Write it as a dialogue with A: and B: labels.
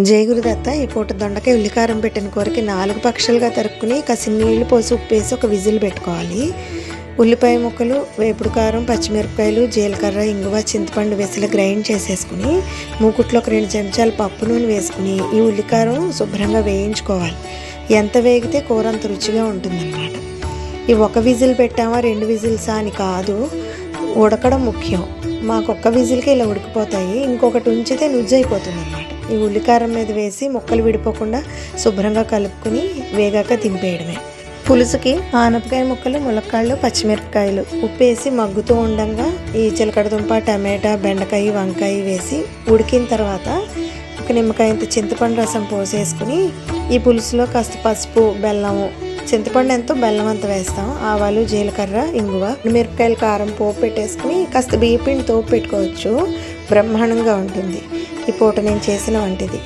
A: జయగురుదత్త ఈ పూట దొండకాయ ఉల్లికారం పెట్టిన కూరకి నాలుగు పక్షులుగా తరుక్కుని కసి నీళ్ళు పోసి ఉప్పేసి ఒక విజిల్ పెట్టుకోవాలి. ఉల్లిపాయ ముక్కలు వేపుడు కారం పచ్చిమిరపకాయలు జీలకర్ర ఇంగువ చింతపండు వేసి గ్రైండ్ చేసేసుకుని మూకుట్లో ఒక రెండు చెంచాలు పప్పు నూనె వేసుకుని ఈ ఉల్లికారం శుభ్రంగా వేయించుకోవాలి. ఎంత వేగితే కూర అంత రుచిగా ఉంటుందన్నమాట. ఈ ఒక విజిల్ పెట్టామా రెండు విజిల్సా అని కాదు ఉడకడం ముఖ్యం. మాకు ఒక్క విజిల్కి ఇలా ఉడికిపోతాయి ఇంకొకటి ఉంచితే నుజ్జైపోతుంది అన్నమాట ఈ ఉల్లికారం మీద వేసి ముక్కలు విడిపోకుండా శుభ్రంగా కలుపుకుని వేగాక దింపేయడమే. పులుసుకి ఆనపకాయ ముక్కలు ములక్కాళ్ళు పచ్చిమిరపకాయలు ఉప్పు వేసి మగ్గుతూ ఉండంగా ఈ చిలకడదుంప టమాటా బెండకాయ వంకాయ వేసి ఉడికిన తర్వాత ఒక నిమ్మకాయ చింతపండు రసం పోసేసుకుని ఈ పులుసులో కాస్త పసుపు బెల్లము చింతపండు ఎంతో బెల్లం అంత వేస్తాం ఆవాలు జీలకర్ర ఇంగువ మిరపకాయలు కారం పోపు పెట్టేసుకుని కాస్త బియ్యపిండి తోపు పెట్టుకోవచ్చు. బ్రహ్మాండంగా ఉంటుంది. ఈ పూట నేను చేసిన వంటిది.